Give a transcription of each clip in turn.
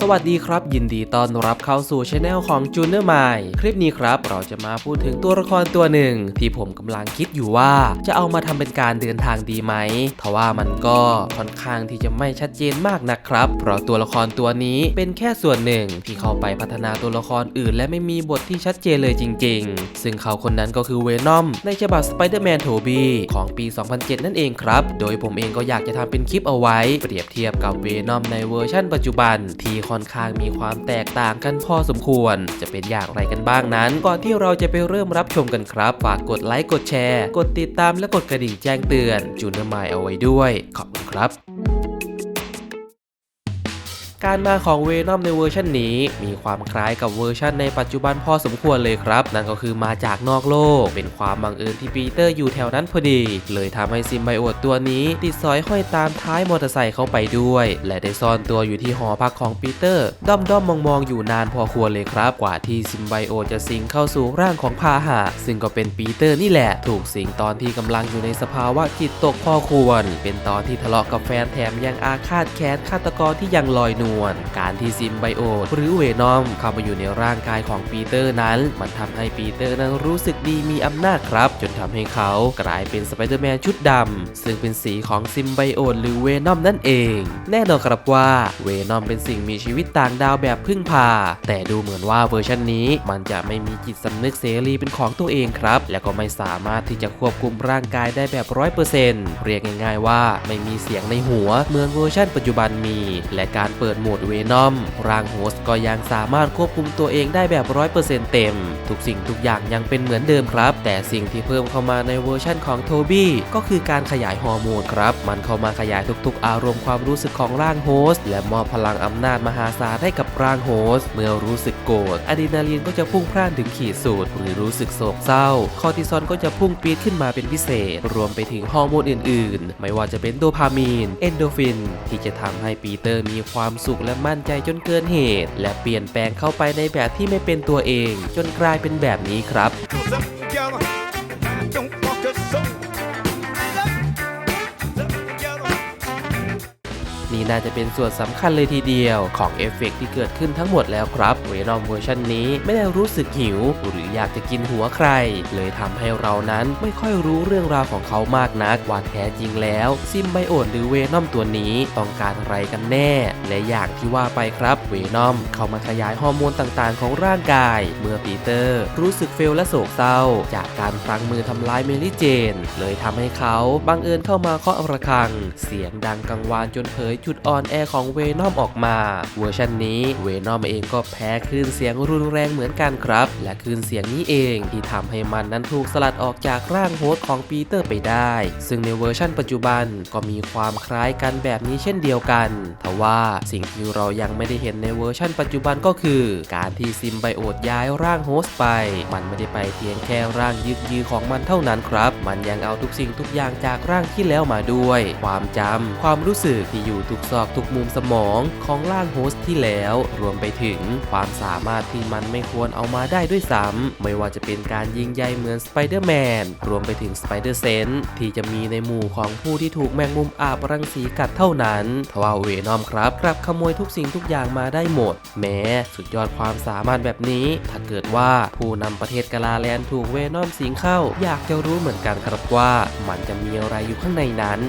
สวัสดีครับ ยินดีต้อนรับเข้าสู่ช anel ของ j u n เนอร์ i คลิปนี้ครับ เราจะมาพูดถึงตัวละครตัวหนึ่ง ที่ผมกำลังคิดอยู่ว่าจะเอามาทำเป็นการเดินทางดีไหมทว่ามันก็ค่อนข้างที่จะไม่ชัดเจนมากนะครับ เพราะตัวละครตัวนี้เป็นแค่ส่วนหนึ่งที่เข้าไปพัฒนาตัวละครอื่น และไม่มีบทที่ชัดเจนเลยจริง ๆ ซึ่งเขาคนนั้นก็คือเวนอมในฉบับ Spider-Man t o b y ของปี 2007 นั่นเองครับ โดยผมเองก็อยากจะทำเป็นคลิปเอาไว้ เปรียบเทียบกับเวนอมในเวอร์ชั่นปัจจุบันที่ค่อนข้างมีความแตกต่างกันพอสมควร จะเป็นอย่างไรกันบ้างนั้น ก่อนที่เราจะไปเริ่มรับชมกันครับ ฝากกดไลค์กดแชร์ กดติดตามและกดกระดิ่งแจ้งเตือนจูเนอร์มเอาไว้ด้วย ขอบคุณครับ การมาของเวนอมในเวอร์ชันนี้ มีความคล้ายกับเวอร์ชันในปัจจุบันพอสมควรเลยครับ นั่นก็คือมาจากนอกโลก เป็นความบังเอิญที่ปีเตอร์อยู่แถวนั้นพอดี เลยทำให้ซิมไบโอตตัวนี้ ติดสอยห้อยตามท้ายมอเตอร์ไซค์เข้าไปด้วย และได้ซ่อนตัวอยู่ที่หอพักของปีเตอร์ ด้อมด้อมมองมองอยู่นานพอควรเลยครับ กว่าที่ซิมไบโอตจะสิงเข้าสู่ร่างของพาหะ ซึ่งก็เป็นปีเตอร์นี่แหละ ถูกสิงตอนที่กำลังอยู่ในสภาวะจิตตกพอควร เป็นตอนที่ทะเลาะกับแฟนแถมยังอาฆาตแค้นฆาตกรที่ยังลอยนวล การที่ซิมไบโอตหรือเวนอมเข้ามาอยู่ในร่างกายของปีเตอร์นั้น มันทำให้ปีเตอร์นั้นรู้สึกดีมีอำนาจครับ จนทำให้เขากลายเป็นสไปเดอร์แมนชุดดำซึ่งเป็นสีของซิมไบโอตหรือเวนอมนั่นเอง แน่นอนครับว่าเวนอมเป็นสิ่งมีชีวิตต่างดาวแบบพึ่งพา แต่ดูเหมือนว่าเวอร์ชันนี้มันจะไม่มีจิตสำนึกเสรีเป็นของตัวเองครับ และก็ไม่สามารถที่จะควบคุมร่างกายได้แบบร้อยเปอร์เซ็นต์เรียกง่าย ๆ ว่าไม่มีเสียงในหัวเหมือนเวอร์ชันปัจจุบันมี และการเปิดโหมดเวนอมร่างโฮสต์ก็ยังสามารถควบคุมตัวเองได้แบบร้อยเปอร์เซ็นต์เต็ม ทุกสิ่งทุกอย่างยังเป็นเหมือนเดิมครับ แต่สิ่งที่เพิ่มเข้ามาในเวอร์ชันของโทบี้ก็คือการขยายฮอร์โมนครับ มันเข้ามาขยายทุกๆ อารมณ์ความรู้สึกของร่างโฮสต์และมอบพลังอำนาจมหาศาลให้กับร่างโฮสต์เมื่อรู้สึกโกรธอะดรีนาลีนก็จะพุ่งพล่านถึงขีดสุดหรือรู้สึกโศกเศร้า คอร์ติซอลก็จะพุ่งปีดขึ้นมาเป็นพิเศษ รวมไปถึงฮอร์โมนอื่น ๆ ไม่ว่าจะเป็นโดพามีน เอนโดฟิน ที่จะทำให้ปีเตอร์มีความสุขและมั่นใจจนเกินเหตุ และเปลี่ยนแปลงเข้าไปในแบบที่ไม่เป็นตัวเอง จนกลายเป็นแบบนี้ครับ นี่น่าจะเป็นส่วนสำคัญเลยทีเดียว ของเอฟเฟกต์ที่เกิดขึ้นทั้งหมดแล้วครับเวนอมเวอร์ชันนี้ไม่ได้รู้สึกหิว หรืออยากจะกินหัวใคร เลยทำให้เรานั้นไม่ค่อยรู้เรื่องราวของเขามากนักว่าแท้จริงแล้วซิมไบโอตหรือเวนอมตัวนี้ต้องการอะไรกันแน่ และอย่างที่ว่าไปครับเวนอมเข้ามาขยายฮอร์โมนต่างๆ ของร่างกาย เมื่อปีเตอร์ รู้สึกเฟลและโศกเศร้า จากการพลังมือทำร้ายเมลี่เจน เลยทำให้เขาบังเอิญเข้ามาเคาะระฆัง เสียงดังกังวานจนเผยจุดอ่อนแอของเวนอมออกมา เวอร์ชันนี้เวนอมเองก็แพ้คลื่นเสียงรุนแรงเหมือนกันครับ และคลื่นเสียงนี้เองที่ทำให้มันนั้นถูกสลัดออกจากร่างโฮสต์ของปีเตอร์ไปได้ ซึ่งในเวอร์ชันปัจจุบันก็มีความคล้ายกันแบบนี้เช่นเดียวกันทว่าสิ่งที่เรายังไม่ได้เห็นในเวอร์ชันปัจจุบันก็คือ การที่ซิมไบโอตย้ายร่างโฮสต์ไป มันไม่ได้ไปเพียงแค่ร่างยึกยือของมันเท่านั้นครับ มันยังเอาทุกสิ่งทุกอย่างจากร่างที่แล้วมาด้วย ความจำความรู้สึกที่อยู่ทุกซอกทุกมุมสมองของร่างโฮสต์ที่แล้ว รวมไปถึงความสามารถที่มันไม่ควรเอามาได้ด้วยซ้ำไม่ว่าจะเป็นการยิงใยเหมือนสไปเดอร์แมนรวมไปถึงสไปเดอร์เซนที่จะมีในหมู่ของผู้ที่ถูกแมงมุมอาบรังสีกัดเท่านั้นทว่าเวนอมครับกลับขโมยทุกสิ่งทุกอย่างมาได้หมด แม้สุดยอดความสามารถแบบนี้ ถ้าเกิดว่าผู้นำประเทศกาลาแลนถูกเวนอมสิงเข้า อยากจะรู้เหมือนกันครับว่ามันจะมีอะไรอยู่ข้างในนั้น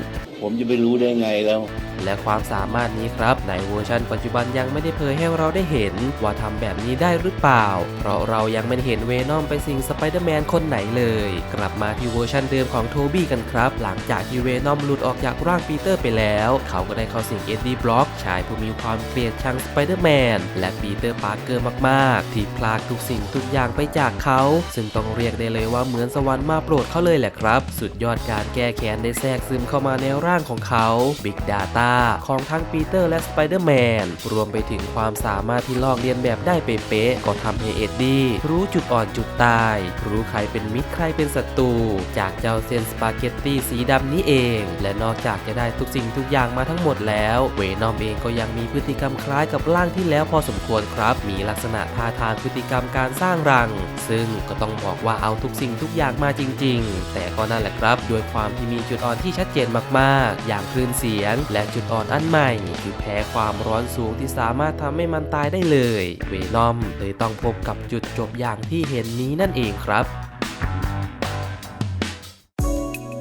ผมจะไปรู้ได้ไงแล้ว และความสามารถนี้ครับ ในเวอร์ชันปัจจุบันยังไม่ได้เผยให้เราได้เห็น ว่าทำแบบนี้ได้หรือเปล่า เพราะเรายังไม่เห็นเวนอมไปสิงสไปเดอร์แมนคนไหนเลย กลับมาที่เวอร์ชันเดิมของโทบี้กันครับ หลังจากที่เวนอมหลุดออกจากร่างปีเตอร์ไปแล้ว เขาก็ได้เข้าสิงเอ็ดดี้บล็อกชายผู้มีความเกลียดชังสไปเดอร์แมนและปีเตอร์ปาร์เกอร์มากๆ ที่พลากทุกสิ่งทุกอย่างไปจากเขา ซึ่งต้องเรียกได้เลยว่าเหมือนสวรรค์มาโปรดเขาเลยแหละครับ สุดยอดการแก้แค้นได้แทรกซึมเข้ามาในร่ร่างของเขา Big Data ของทั้งปีเตอร์และสไปเดอร์แมนรวมไปถึงความสามารถที่ลอกเลียนแบบได้เป๊ะๆก็ทำให้เอ็ดดี้รู้จุดอ่อนจุดตาย รู้ใครเป็นมิตรใครเป็นศัตรูจากเจ้าเซนสปาเกตตี้สีดำนี้เอง และนอกจากจะได้ทุกสิ่งทุกอย่างมาทั้งหมดแล้ว เวนอมเองก็ยังมีพฤติกรรมคล้ายกับร่างที่แล้วพอสมควรครับ มีลักษณะท่าทางพฤติกรรมการสร้างรัง ซึ่งก็ต้องบอกว่าเอาทุกสิ่งทุกอย่างมาจริง ๆ แต่ก็นั่นแหละครับ ด้วยความที่มีจุดอ่อนที่ชัดเจนมากากๆ อย่างคลื่นเสียง และจุดอ่อนอันใหม่คือแพ้ความร้อนสูงที่สามารถทำให้มันตายได้เลย เวนอมเลยต้องพบกับจุดจบอย่างที่เห็นนี้นั่นเองครับ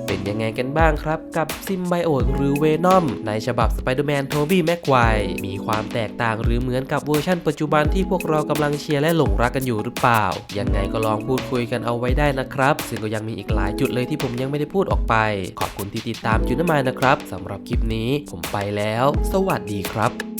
เป็นยังไงกันบ้างครับ กับซิมไบโอตหรือเวนอมในฉบับสไปเดอร์แมนโทบี้แม็กไวมี ความแตกต่างหรือเหมือนกับเวอร์ชั่นปัจจุบันที่พวกเรากำลังเชียร์และหลงรักกันอยู่หรือเปล่า ยังไงก็ลองพูดคุยกันเอาไว้ได้นะครับ ซึ่งก็ยังมีอีกหลายจุดเลยที่ผมยังไม่ได้พูดออกไป ขอบคุณที่ติดตามจุน้ำมานะครับสำหรับคลิปนี้ผมไปแล้ว สวัสดีครับ